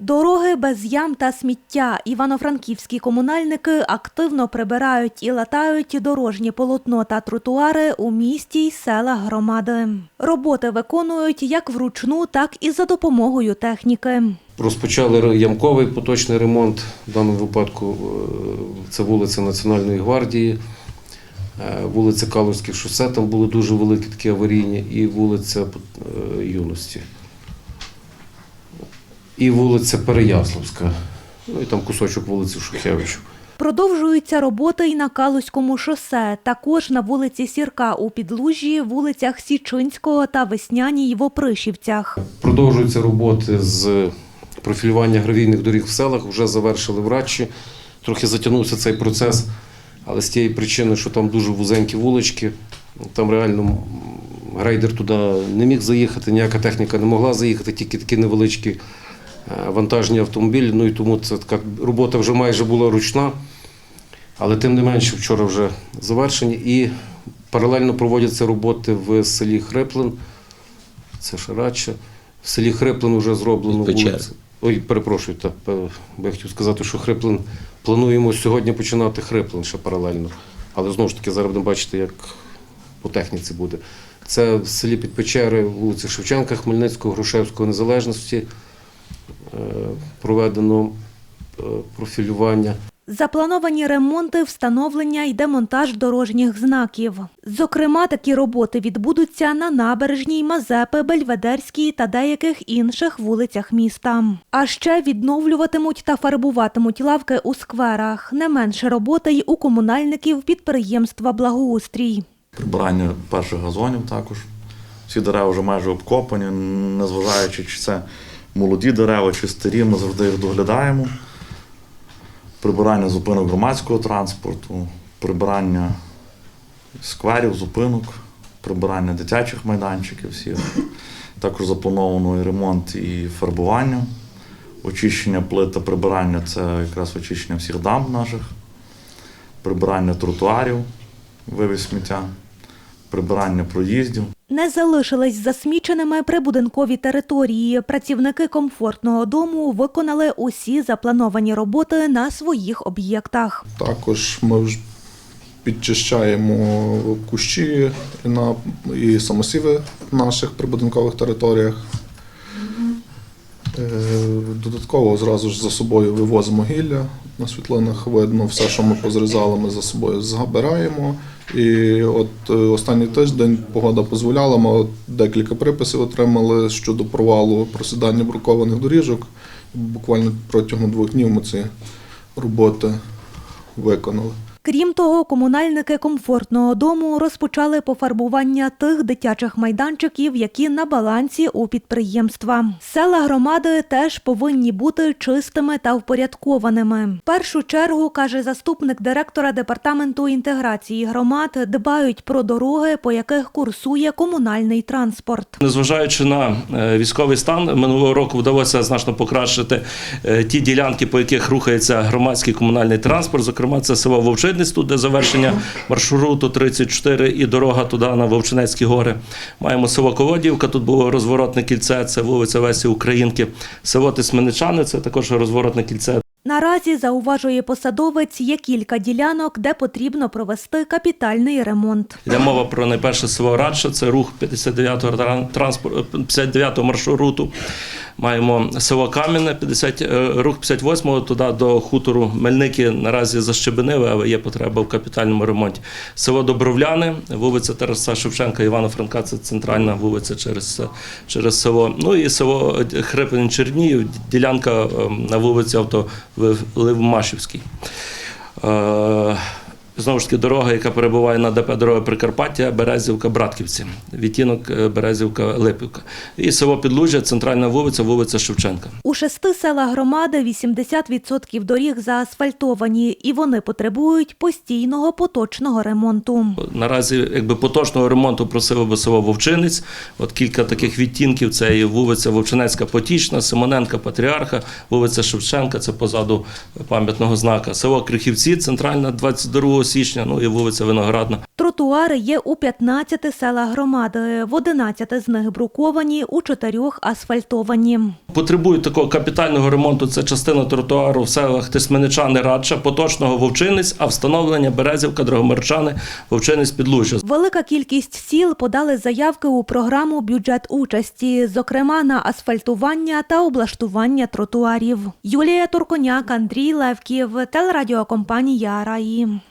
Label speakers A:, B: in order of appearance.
A: Дороги без ям та сміття. Івано-франківські комунальники активно прибирають і латають дорожнє полотно та тротуари у місті й селах громади. Роботи виконують як вручну, так і за допомогою техніки.
B: Розпочали ямковий поточний ремонт. В даному випадку е, це вулиця Національної гвардії, е, вулиця Калузьких шосе, там були дуже великі такі аварійні, і вулиця е, Юності. І вулиця Переяславська. Ну і там кусочок вулиці Шухевичу.
A: Продовжуються роботи й на Калузькому шосе, також на вулиці Сірка у Підлужжі, вулицях Січинського та Весняній в Опришівцях.
B: Продовжуються роботи з профілювання гравійних доріг в селах. Вже завершили в Радчі. Трохи затягнувся цей процес, але з тієї причини, що там дуже вузенькі вулички, там реально грейдер туди не міг заїхати, ніяка техніка не могла заїхати, тільки такі невеличкі вантажні автомобілі. Ну і тому це така робота вже майже була ручна. Але тим не менше, вчора вже завершені. І паралельно проводяться роботи в селі Хреплин. Це Шарача. В селі Хреплин вже зроблено вулицю. Ой, перепрошую, так, пе- бо я хотів сказати, що Хреплин плануємо сьогодні починати Хреплин ще паралельно. Але знову ж таки зараз будемо бачити, як по техніці буде. Це в селі Підпечери, вулиці Шевченка, Хмельницького, Грушевського, Незалежності. Е, Проведено е, профілювання.
A: Заплановані ремонти, встановлення й демонтаж дорожніх знаків. Зокрема, такі роботи відбудуться на набережній, Мазепи, Бельведерській та деяких інших вулицях міста. А ще відновлюватимуть та фарбуватимуть лавки у скверах. Не менше роботи й у комунальників підприємства Благоустрій.
C: прибирання перших газонів також. Всі дерева вже майже обкопані, незважаючи, чи це молоді дерева, чи старі, ми завжди їх доглядаємо. Прибирання зупинок громадського транспорту, прибирання скверів, зупинок, прибирання дитячих майданчиків всіх. Також заплановано і ремонт і фарбування, очищення плит та прибирання це якраз очищення всіх дамб наших, прибирання тротуарів, вивіз сміття, прибирання проїздів.
A: Не залишились засміченими прибудинкові території. Працівники комфортного дому виконали усі заплановані роботи на своїх об'єктах.
D: Також ми підчищаємо кущі на, і самосіви в наших прибудинкових територіях. Е, Додатково зразу ж за собою вивозимо гілля. На світлинах видно все, що ми позрізали, ми за собою забираємо. І от е, останній тиждень погода дозволяла, ми декілька приписів отримали щодо провалу просідання брукованих доріжок. Буквально протягом двох днів ми ці роботи виконали.
A: Крім того, комунальники комфортного дому розпочали пофарбування тих дитячих майданчиків, які на балансі у підприємства. Села громади теж повинні бути чистими та впорядкованими. В першу чергу, каже заступник директора департаменту інтеграції громад, дбають про дороги, по яких курсує комунальний транспорт.
E: Незважаючи на е, військовий стан, минулого року вдалося значно покращити е, ті ділянки, по яких рухається громадський комунальний транспорт. Зокрема, це село Вовчинець, тут де завершення маршруту 34 і дорога туди на Вовчинецькі гори. Маємо село Колодівка, тут було розворотне кільце, це вулиця Весі Українки. Село Тисменичани, це також розворотне кільце.
A: Наразі зауважує посадовець, є кілька ділянок, де потрібно провести капітальний ремонт.
E: Йде мова про найперше село Радша, це рух 59-го тран- 59-го маршруту. Маємо село Кам'яне, 50, е, рух 58-го, туди до хутору Мельники наразі защебенили, але є потреба в капітальному ремонті. Село Добровляни, вулиця Тараса Шевченка, Івана Франка, це центральна вулиця через, через село. Ну і село Хриплин Чернігів, ділянка е, на вулиці Автоливмашівській. Знову ж таки, дорога, яка перебуває на ДП дорога Прикарпаття, Березівка, Братківці, відтінок е, Березівка, Липівка. І село Підлужжя, центральна вулиця, вулиця Шевченка.
A: У шести селах громади 80% доріг заасфальтовані, і вони потребують постійного поточного ремонту.
E: Наразі якби поточного ремонту просило би село Вовчинець. От кілька таких відтінків: це і вулиця Вовчинецька Потічна, Симоненка, Патріарха, вулиця Шевченка, це позаду пам'ятного знака. Село Крихівці, центральна 22 січня, ну і вулиця Виноградна.
A: Тротуари є у 15 селах громади, в 11 з них бруковані, у 4 асфальтовані.
E: Потребують такого капітального ремонту. Це частина тротуару в селах Тисменичани, Радча, Поточного, Вовчинець, а встановлення Березівка, Драгомирчани, Вовчинець, Підлужжя.
A: Велика кількість сіл подали заявки у програму бюджет участі, зокрема на асфальтування та облаштування тротуарів. Юлія Турконяк, Андрій Левків, телерадіокомпанія Раї.